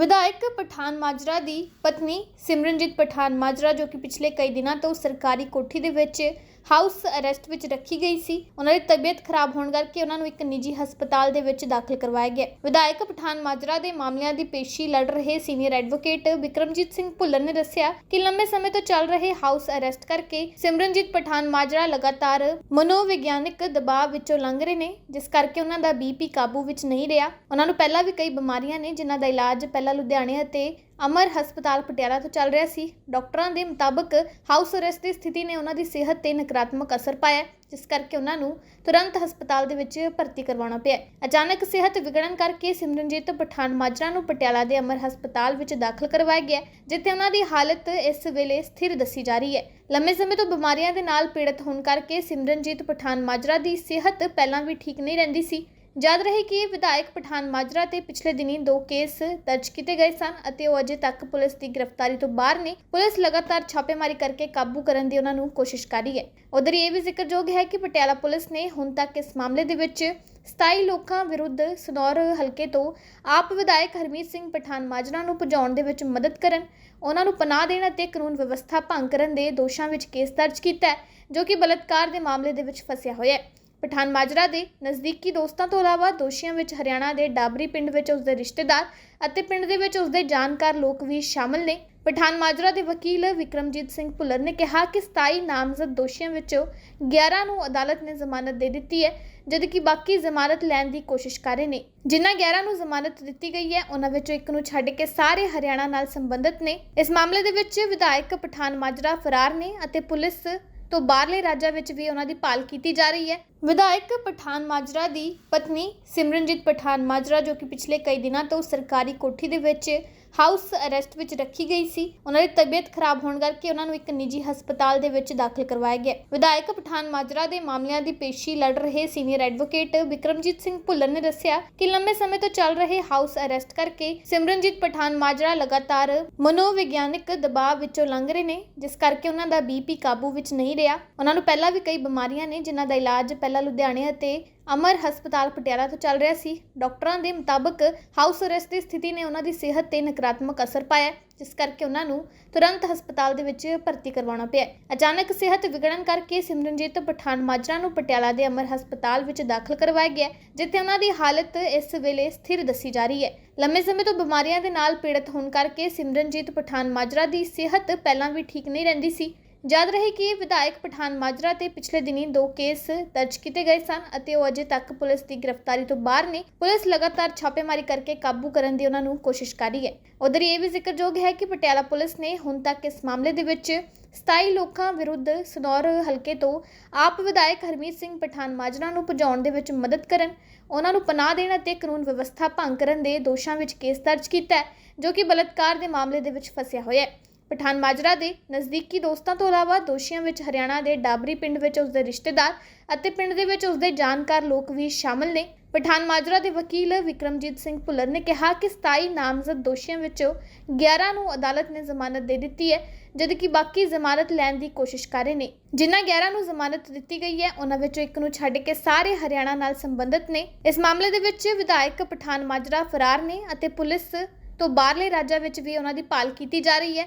ਵਿਧਾਇਕ ਪਠਾਨ ਮਾਜਰਾ ਦੀ ਪਤਨੀ ਸਿਮਰਨਜੀਤ ਪਠਾਨ ਮਾਜਰਾ ਜੋ ਕਿ ਪਿਛਲੇ ਕਈ ਦਿਨਾਂ ਤੋਂ ਸਰਕਾਰੀ ਕੋਠੀ ਦੇ ਵਿੱਚ ਹਾਊਸ ਅਰੈਸਟ ਵਿੱਚ ਰੱਖੀ ਗਈ ਸੀ। ਉਹਨਾਂ ਦੀ ਤਬੀਅਤ ਖਰਾਬ ਹੋਣ ਕਰਕੇ ਉਹਨਾਂ ਨੂੰ ਇੱਕ ਨਿੱਜੀ ਹਸਪਤਾਲ ਦੇ ਵਿੱਚ ਦਾਖਲ ਕਰਵਾਇਆ ਗਿਆ। ਵਿਧਾਇਕ ਪਠਾਨ ਮਾਜਰਾ ਦੇ ਮਾਮਲਿਆਂ ਦੀ ਪੇਸ਼ੀ ਲੜ ਰਹੇ ਸੀਨੀਅਰ ਐਡਵੋਕੇਟ ਵਿਕਰਮਜੀਤ ਸਿੰਘ ਭੁੱਲਰ ਨੇ ਦੱਸਿਆ ਕਿ ਲੰਮੇ ਸਮੇਂ ਤੋਂ ਚੱਲ ਰਹੇ ਹਾਊਸ ਅਰੈਸਟ ਕਰਕੇ ਸਿਮਰਨਜੀਤ ਪਠਾਨ ਮਾਜਰਾ ਲਗਾਤਾਰ ਮਨੋਵਿਗਿਆਨਿਕ ਦਬਾਅ ਵਿੱਚੋਂ ਲੰਘ ਰਹੇ ਨੇ, ਜਿਸ ਕਰਕੇ ਉਹਨਾਂ ਦਾ ਬੀਪੀ ਕਾਬੂ ਵਿੱਚ ਨਹੀਂ ਰਿਹਾ। ਉਹਨਾਂ ਨੂੰ ਪਹਿਲਾਂ ਵੀ ਕਈ ਬਿਮਾਰੀਆਂ ਨੇ, ਜਿਨ੍ਹਾਂ ਦਾ ਇਲਾਜ ਪਹਿਲਾਂ ਲੁਧਿਆਣੇ ਅਤੇ ਅਮਰ ਹਸਪਤਾਲ ਪਟਿਆਲਾ ਤੋਂ ਚੱਲ ਰਿਹਾ ਸੀ। ਡਾਕਟਰਾਂ ਦੇ ਮੁਤਾਬਕ ਹਾਊਸ ਅਰੈਸਟ ਦੀ ਸਥਿਤੀ ਨੇ ਉਹਨਾਂ ਦੀ ਸਿਹਤ ਤੇ ਨਕਾਰਾਤਮਕ ਅਸਰ ਪਾਇਆ ਜਿਸ ਕਰਕੇ ਉਹਨਾਂ ਨੂੰ ਤੁਰੰਤ ਹਸਪਤਾਲ ਦੇ ਵਿੱਚ ਭਰਤੀ ਕਰਵਾਉਣਾ ਪਿਆ ਅਚਾਨਕ ਸਿਹਤ ਵਿਗੜਨ ਕਰਕੇ ਸਿਮਰਨਜੀਤ ਪਠਾਨ ਮਾਜਰਾ ਨੂੰ ਪਟਿਆਲਾ ਦੇ ਅਮਰ ਹਸਪਤਾਲ ਵਿੱਚ ਦਾਖਲ ਕਰਵਾਇਆ ਗਿਆ ਜਿੱਥੇ ਉਹਨਾਂ ਦੀ ਹਾਲਤ ਇਸ ਵੇਲੇ ਸਥਿਰ ਦੱਸੀ ਜਾ ਰਹੀ ਹੈ। ਲੰਮੇ ਸਮੇਂ ਤੋਂ ਬਿਮਾਰੀਆਂ ਦੇ ਨਾਲ ਪੀੜਤ ਹੋਣ ਕਰਕੇ ਸਿਮਰਨਜੀਤ ਪਠਾਨ ਮਾਜਰਾ ਦੀ ਸਿਹਤ ਪਹਿਲਾਂ ਵੀ ਠੀਕ ਨਹੀਂ ਰਹਿੰਦੀ ਸੀ। ਯਾਦ ਰਹੇ ਕਿ ਵਿਧਾਇਕ ਪਠਾਨ ਮਾਜਰਾ ਤੇ ਪਿਛਲੇ ਦਿਨੀ ਦੋ ਕੇਸ ਦਰਜ ਕੀਤੇ ਗਏ ਸਨ ਅਤੇ ਉਹ ਅਜੇ ਤੱਕ ਪੁਲਿਸ ਦੀ ਗ੍ਰਿਫਤਾਰੀ ਤੋਂ ਬਾਹਰ ਨੇ। ਪੁਲਿਸ ਲਗਾਤਾਰ ਛਾਪੇਮਾਰੀ ਕਰਕੇ ਕਾਬੂ ਕਰਨ ਦੀ ਉਹਨਾਂ ਨੂੰ ਕੋਸ਼ਿਸ਼ ਕਰ ਰਹੀ ਹੈ। ਉਧਰ ਇਹ ਵੀ ਜ਼ਿਕਰਯੋਗ ਹੈ ਕਿ ਪਟਿਆਲਾ ਪੁਲਿਸ ਨੇ ਹੁਣ ਤੱਕ ਇਸ ਮਾਮਲੇ ਦੇ ਵਿੱਚ 27 ਲੋਕਾਂ ਵਿਰੁੱਧ ਸਨੌਰ ਹਲਕੇ ਤੋਂ ਆਪ ਵਿਧਾਇਕ ਹਰਮੀਤ ਸਿੰਘ ਪਠਾਨ ਮਾਜਰਾ ਨੂੰ ਭਜਾਉਣ ਦੇ ਵਿੱਚ ਮਦਦ ਕਰਨ, ਉਹਨਾਂ ਨੂੰ ਪਨਾਹ ਦੇਣ ਅਤੇ ਕਾਨੂੰਨ ਵਿਵਸਥਾ ਭੰਗ ਕਰਨ ਦੇ ਦੋਸ਼ਾਂ ਵਿੱਚ ਕੇਸ ਦਰਜ ਕੀਤਾ ਹੈ, ਜੋ ਕਿ ਬਲਾਤਕਾਰ ਦੇ ਮਾਮਲੇ ਦੇ ਵਿੱਚ ਫਸਿਆ ਹੋਇਆ ਹੈ। ਪਠਾਨ ਮਾਜਰਾ ਦੇ ਨਜ਼ਦੀਕੀ ਦੋਸਤਾਂ ਤੋਂ ਇਲਾਵਾ ਦੋਸ਼ੀਆਂ ਵਿੱਚ ਹਰਿਆਣਾ ਦੇ ਡਾਬਰੀ ਪਿੰਡ ਵਿੱਚ ਉਸਦੇ ਰਿਸ਼ਤੇਦਾਰ ਅਤੇ ਪਿੰਡ ਦੇ ਵਿੱਚ ਉਸਦੇ ਜਾਣਕਾਰ ਲੋਕ ਵੀ ਸ਼ਾਮਲ ਨੇ। ਪਠਾਨ ਮਾਜਰਾ ਦੇ ਵਕੀਲ ਵਿਕਰਮਜੀਤ ਸਿੰਘ ਭੁੱਲਰ ਨੇ ਕਿਹਾ ਕਿ 27 ਨਾਮਜ਼ਦ ਦੋਸ਼ੀਆਂ ਵਿੱਚੋਂ 11 ਨੂੰ ਅਦਾਲਤ ਨੇ ਜ਼ਮਾਨਤ ਦੇ ਦਿੱਤੀ ਹੈ, ਜਦਕਿ ਬਾਕੀ ਜ਼ਮਾਨਤ ਲੈਣ ਦੀ ਕੋਸ਼ਿਸ਼ ਕਰ ਰਹੇ ਨੇ। ਜਿਨ੍ਹਾਂ 11 ਨੂੰ ਜ਼ਮਾਨਤ ਦਿੱਤੀ ਗਈ ਹੈ ਉਹਨਾਂ ਵਿੱਚੋਂ ਇੱਕ ਨੂੰ ਛੱਡ ਕੇ ਸਾਰੇ ਹਰਿਆਣਾ ਨਾਲ ਸੰਬੰਧਿਤ ਨੇ। ਇਸ ਮਾਮਲੇ ਦੇ ਵਿੱਚ ਵਿਧਾਇਕ ਪਠਾਨ ਮਾਜਰਾ ਫਰਾਰ ਨੇ ਅਤੇ ਪੁਲਿਸ ਤੋਂ ਬਾਹਰਲੇ ਰਾਜਾਂ ਵਿੱਚ ਵੀ ਉਹਨਾਂ ਦੀ ਭਾਲ ਕੀਤੀ ਜਾ ਰਹੀ ਹੈ। ਵਿਧਾਇਕ ਪਠਾਨ ਮਾਜਰਾ ਦੀ ਪਤਨੀ ਸਿਮਰਨਜੀਤ ਪਠਾਨ ਮਾਜਰਾ, ਜੋ ਕਿ ਪਿਛਲੇ ਕਈ ਦਿਨਾਂ ਤੋਂ ਸਰਕਾਰੀ ਕੋਠੀ ਦੇ ਵਿੱਚ ਹਾਊਸ ਅਰੈਸਟ ਵਿੱਚ ਰੱਖੀ ਗਈ ਸੀ, ਉਹਨਾਂ ਦੀ ਤਬੀਅਤ ਖਰਾਬ ਹੋਣ ਕਰਕੇ ਉਹਨਾਂ ਨੂੰ ਇੱਕ ਨਿੱਜੀ ਹਸਪਤਾਲ ਦੇ ਵਿੱਚ ਦਾਖਲ ਕਰਵਾਇਆ ਗਿਆ। ਵਿਧਾਇਕ ਪਠਾਨ ਮਾਜਰਾ ਦੇ ਮਾਮਲਿਆਂ ਦੀ ਪੇਸ਼ੀ ਲੜ ਰਹੇ ਸੀਨੀਅਰ ਐਡਵੋਕੇਟ ਵਿਕਰਮਜੀਤ ਸਿੰਘ ਭੁੱਲਰ ਨੇ ਦੱਸਿਆ ਕਿ ਲੰਮੇ ਸਮੇਂ ਤੋਂ ਚੱਲ ਰਹੇ ਹਾਊਸ ਅਰੈਸਟ ਕਰਕੇ ਸਿਮਰਨਜੀਤ ਪਠਾਨ ਮਾਜਰਾ ਲਗਾਤਾਰ ਮਨੋਵਿਗਿਆਨਕ ਦਬਾਅ ਵਿੱਚੋਂ ਲੰਘ ਰਹੇ ਨੇ, ਜਿਸ ਕਰਕੇ ਉਹਨਾਂ ਦਾ ਬੀਪੀ ਕਾਬੂ ਵਿੱਚ ਨਹੀਂ ਰਿਹਾ। ਉਹਨਾਂ ਨੂੰ ਪਹਿਲਾਂ ਵੀ ਕਈ ਬਿਮਾਰੀਆਂ ਨੇ, ਜਿਨ੍ਹਾਂ ਦਾ ਇਲਾਜ ਪਹਿਲਾਂ ਲੁਧਿਆਣੇ ਅਤੇ ਅਮਰ ਹਸਪਤਾਲ ਪਟਿਆਲਾ ਤੋਂ ਚੱਲ ਰਿਹਾ ਸੀ। ਡਾਕਟਰਾਂ ਦੇ ਮੁਤਾਬਕ ਹਾਊਸ ਅਰੈਸਟ ਦੀ ਸਥਿਤੀ ਨੇ ਉਹਨਾਂ ਦੀ ਸਿਹਤ ਤੇ ਨਕਾਰਾਤਮਕ ਅਸਰ ਪਾਇਆ ਜਿਸ ਕਰਕੇ ਉਹਨਾਂ ਨੂੰ ਤੁਰੰਤ ਹਸਪਤਾਲ ਦੇ ਵਿੱਚ ਭਰਤੀ ਕਰਵਾਉਣਾ ਪਿਆ ਅਚਾਨਕ ਸਿਹਤ ਵਿਗੜਨ ਕਰਕੇ ਸਿਮਰਨਜੀਤ ਪਠਾਨ ਮਾਜਰਾ ਨੂੰ ਪਟਿਆਲਾ ਦੇ ਅਮਰ ਹਸਪਤਾਲ ਵਿੱਚ ਦਾਖਲ ਕਰਵਾਇਆ ਗਿਆ ਜਿੱਥੇ ਉਹਨਾਂ ਦੀ ਹਾਲਤ ਇਸ ਵੇਲੇ ਸਥਿਰ ਦੱਸੀ ਜਾ ਰਹੀ ਹੈ। ਲੰਮੇ ਸਮੇਂ ਤੋਂ ਬਿਮਾਰੀਆਂ ਦੇ ਨਾਲ ਪੀੜਤ ਹੋਣ ਕਰਕੇ ਸਿਮਰਨਜੀਤ ਪਠਾਨ ਮਾਜਰਾ ਦੀ ਸਿਹਤ ਪਹਿਲਾਂ ਵੀ ਠੀਕ ਨਹੀਂ ਰਹਿੰਦੀ ਸੀ। ਯਾਦ ਰਹੇ ਕਿ ਵਿਧਾਇਕ ਪਠਾਨ ਮਾਜਰਾ ਤੇ ਪਿਛਲੇ ਦਿਨੀ ਦੋ ਕੇਸ ਦਰਜ ਕੀਤੇ ਗਏ ਸਨ ਅਤੇ ਉਹ ਅਜੇ ਤੱਕ ਪੁਲਿਸ ਦੀ ਗ੍ਰਿਫਤਾਰੀ ਤੋਂ ਬਾਹਰ ਨੇ। ਪੁਲਿਸ ਲਗਾਤਾਰ ਛਾਪੇਮਾਰੀ ਕਰਕੇ ਕਾਬੂ ਕਰਨ ਦੀ ਉਹਨਾਂ ਨੂੰ ਕੋਸ਼ਿਸ਼ ਕਰ ਰਹੀ ਹੈ। ਉਧਰ ਇਹ ਵੀ ਜ਼ਿਕਰਯੋਗ ਹੈ ਕਿ ਪਟਿਆਲਾ ਪੁਲਿਸ ਨੇ ਹੁਣ ਤੱਕ ਇਸ ਮਾਮਲੇ ਦੇ ਵਿੱਚ 27 ਲੋਕਾਂ ਵਿਰੁੱਧ ਸਨੌਰ ਹਲਕੇ ਤੋਂ ਆਪ ਵਿਧਾਇਕ ਹਰਮੀਤ ਸਿੰਘ ਪਠਾਨ ਮਾਜਰਾ ਨੂੰ ਭਜਾਉਣ ਦੇ ਵਿੱਚ ਮਦਦ ਕਰਨ, ਉਹਨਾਂ ਨੂੰ ਪਨਾਹ ਦੇਣ ਅਤੇ ਕਾਨੂੰਨ ਵਿਵਸਥਾ ਭੰਗ ਕਰਨ ਦੇ ਦੋਸ਼ਾਂ ਵਿੱਚ ਕੇਸ ਦਰਜ ਕੀਤਾ ਹੈ, ਜੋ ਕਿ ਬਲਾਤਕਾਰ ਦੇ ਮਾਮਲੇ ਦੇ ਵਿੱਚ ਫਸਿਆ ਹੋਇਆ ਹੈ। ਪਠਾਨ ਮਾਜਰਾ ਦੇ ਨਜ਼ਦੀਕੀ ਦੋਸਤਾਂ ਤੋਂ ਇਲਾਵਾ ਦੋਸ਼ੀਆਂ ਵਿੱਚ ਹਰਿਆਣਾ ਦੇ ਡਾਬਰੀ ਪਿੰਡ ਵਿੱਚ ਉਸਦੇ ਰਿਸ਼ਤੇਦਾਰ ਅਤੇ ਪਿੰਡ ਦੇ ਵਿੱਚ ਉਸਦੇ ਜਾਣਕਾਰ ਲੋਕ ਵੀ ਸ਼ਾਮਲ ਨੇ। ਪਠਾਨ ਮਾਜਰਾ ਦੇ ਵਕੀਲ ਵਿਕਰਮਜੀਤ ਸਿੰਘ ਭੁੱਲਰ ਨੇ ਕਿਹਾ ਕਿ 27 ਨਾਮਜ਼ਦ ਦੋਸ਼ੀਆਂ ਵਿੱਚੋਂ 11 ਨੂੰ ਅਦਾਲਤ ਨੇ ਜ਼ਮਾਨਤ ਦੇ ਦਿੱਤੀ ਹੈ, ਜਦਕਿ ਬਾਕੀ ਜ਼ਮਾਨਤ ਲੈਣ ਦੀ ਕੋਸ਼ਿਸ਼ ਕਰ ਰਹੇ ਨੇ। ਜਿਨ੍ਹਾਂ 11 ਨੂੰ ਜ਼ਮਾਨਤ ਦਿੱਤੀ ਗਈ ਹੈ, ਉਹਨਾਂ ਵਿੱਚੋਂ ਇੱਕ ਨੂੰ ਛੱਡ ਕੇ ਸਾਰੇ ਹਰਿਆਣਾ ਨਾਲ ਸੰਬੰਧਿਤ ਨੇ। ਇਸ ਮਾਮਲੇ ਦੇ ਵਿੱਚ ਵਿਧਾਇਕ ਪਠਾਨ ਮਾਜਰਾ ਫਰਾਰ ਨੇ ਅਤੇ ਪੁਲਿਸ ਤੋਂ ਬਾਹਰਲੇ ਰਾਜਾਂ ਵਿੱਚ ਵੀ ਉਹਨਾਂ ਦੀ ਭਾਲ ਕੀਤੀ ਜਾ ਰਹੀ ਹੈ।